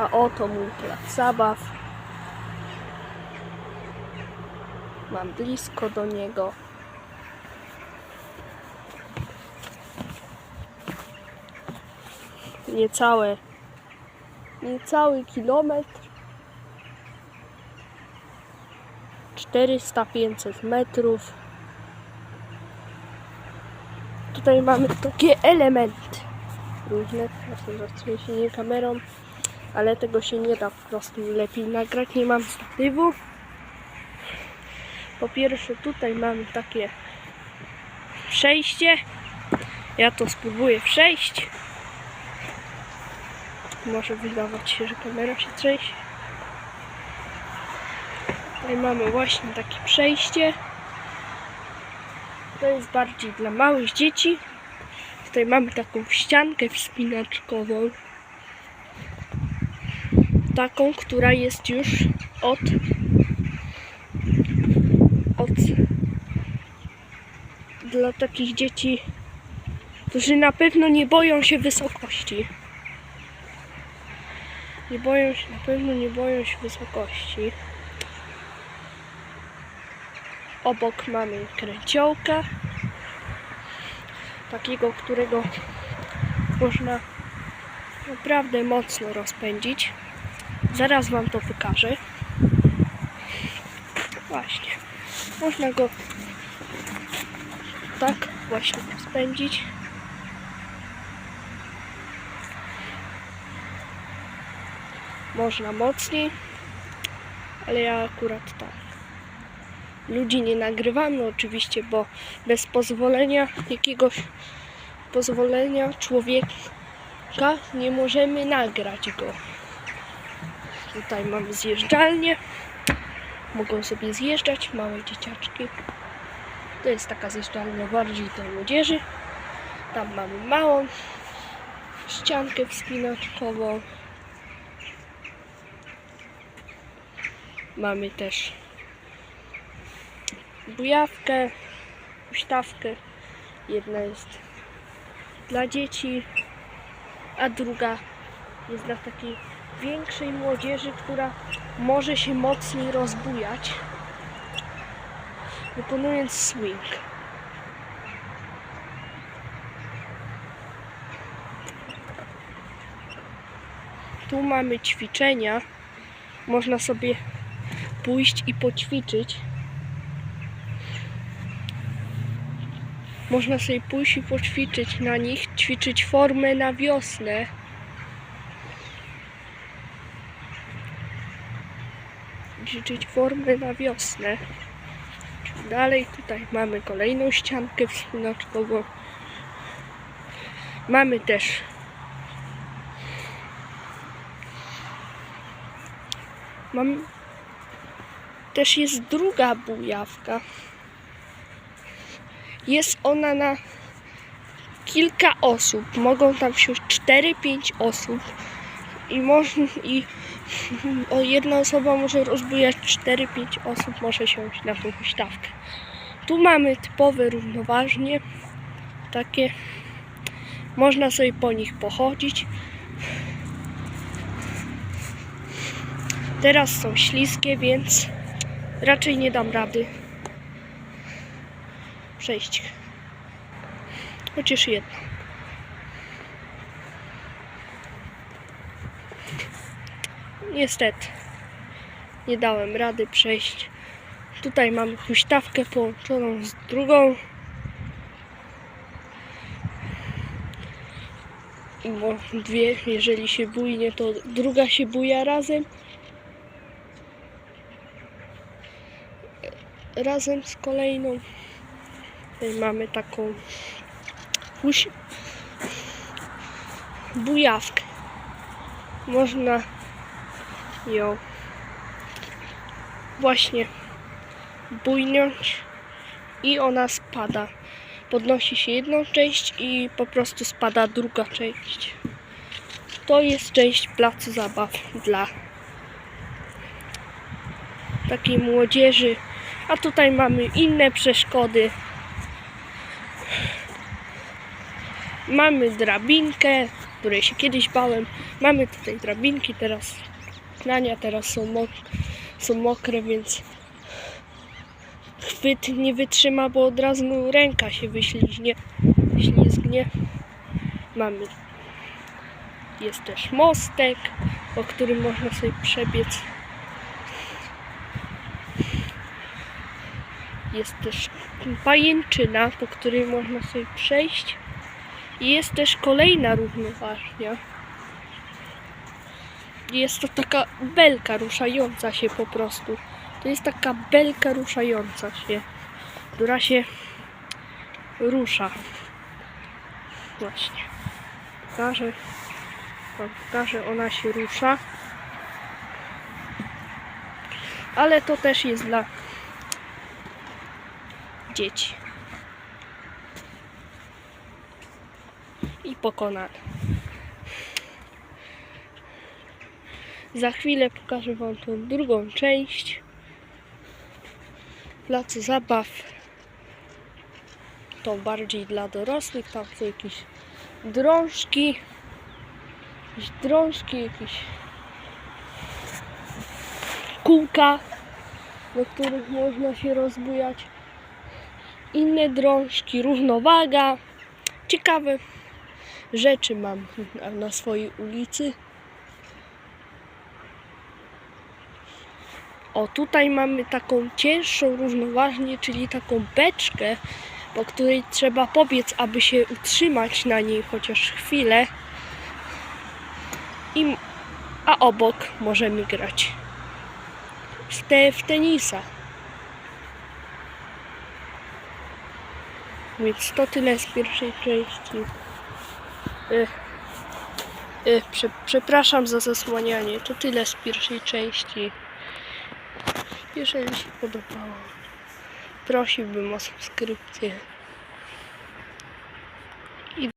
A oto mój plac zabaw. Mam blisko do niego. Niecałe, niecały kilometr. 400-500 metrów. Tutaj mamy takie elementy różne, właśnie roztrzęsienie kamerą, ale tego się nie da po prostu lepiej nagrać, nie mam statywu. Po pierwsze tutaj mamy takie przejście, ja to spróbuję przejść. Może wydawać się, że kamera się trzęsie. Tutaj mamy właśnie takie przejście. To jest bardziej dla małych dzieci. Tutaj mamy taką ściankę wspinaczkową. Taką, która jest już od od dla takich dzieci, którzy na pewno nie boją się wysokości. Nie boją się, na pewno nie boją się wysokości. Obok mamy kręciołka. Takiego, którego można naprawdę mocno rozpędzić. Zaraz Wam to pokażę. Właśnie. Można go tak właśnie rozpędzić. Można mocniej, ale ja akurat tak. Ludzi nie nagrywamy oczywiście, bo bez pozwolenia jakiegoś pozwolenia człowieka nie możemy nagrać go. Tutaj mamy zjeżdżalnię. Mogą sobie zjeżdżać małe dzieciaczki. To jest taka zjeżdżalnia bardziej dla młodzieży. Tam mamy małą ściankę wspinaczkową. Mamy też bujawkę, huśtawkę. Jedna jest dla dzieci, a druga jest dla takiej większej młodzieży, która może się mocniej rozbujać, wykonując swing. Tu mamy ćwiczenia. Można sobie pójść i poćwiczyć. Można sobie pójść i poćwiczyć na nich, ćwiczyć formę na wiosnę. Ćwiczyć formę na wiosnę. Dalej tutaj mamy kolejną ściankę wspinaczkową. Mamy też Mam też jest druga bujawka. Jest ona na kilka osób. Mogą tam wsiąść 4-5 osób. I można i jedna osoba może rozbujać 4-5 osób może siąść na tą huśtawkę. Tu mamy typowe równoważnie. Takie można sobie po nich pochodzić. Teraz są śliskie, więc raczej nie dam rady przejść. Chociaż jedno. Niestety nie dałem rady przejść. Tutaj mamy huśtawkę połączoną z drugą. Bo dwie, jeżeli się bujnie, to druga się buja razem. razem z kolejną. Tutaj mamy taką huś... bujawkę. Można ją właśnie bujnąć i ona spada. Podnosi się jedną część i po prostu spada druga część. To jest część placu zabaw dla takiej młodzieży. A tutaj mamy inne przeszkody. Mamy drabinkę, której się kiedyś bałem. Mamy tutaj drabinki, teraz nania, teraz są, mok- są mokre, więc chwyt nie wytrzyma, bo od razu ręka się wyśliźnie, ślizgnie. Mamy jest też mostek, po którym można sobie przebiec. Jest też pajęczyna, po której można sobie przejść. I jest też kolejna równoważnia. Jest to taka belka ruszająca się po prostu. To jest taka belka ruszająca się, która się rusza. Właśnie. Pokażę. Wam pokażę, ona się rusza. Ale to też jest dla dzieci. I pokonane. Za chwilę pokażę Wam tą drugą część placu zabaw. To bardziej dla dorosłych. Tam są jakieś drążki. Jakieś drążki, jakieś kółka, do których można się rozbujać. Inne drążki, równowaga. Ciekawe rzeczy mam na- na swojej ulicy. O, tutaj mamy taką cięższą równoważnię, czyli taką beczkę, po której trzeba pobiec, aby się utrzymać na niej chociaż chwilę. I, a obok możemy grać w, te, w tenisa. Więc to tyle z pierwszej części. Y, y, prze, przepraszam za zasłanianie. To tyle z pierwszej części. Jeżeli się podobało, prosiłbym o subskrypcję.